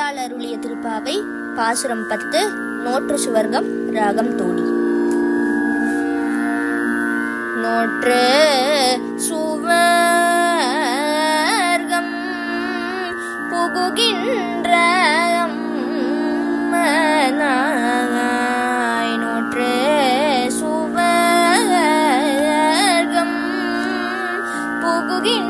ஆண்டாள் அருளிய திருப்பாவை பாசுரம் பத்து நோற்று சுவர்க்கம் ராகம் தோடி. நோற்று சுவர்க்கம் புகுகின்ற நோற்று சுவர்க்கம் புகுகின்ற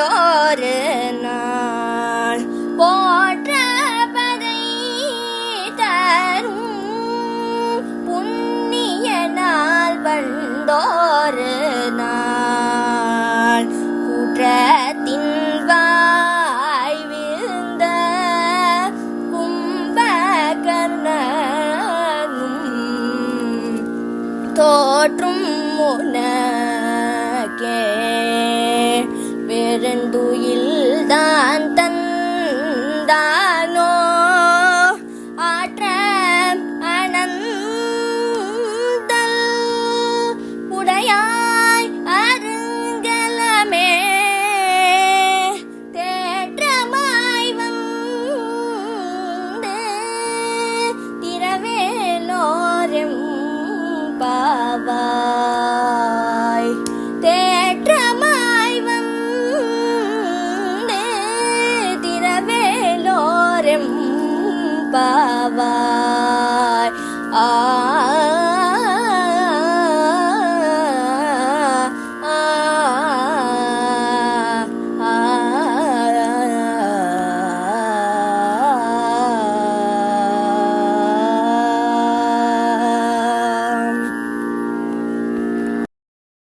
பண்டோரு நாள். போற்ற பறை தரும் புண்ணிய நாள் வந்தோறு நாள். குற்றத்தின் வாய் விழுந்த கும்பகர்ணனும் தோற்றும் பெருந்துயில் தான் தந்தா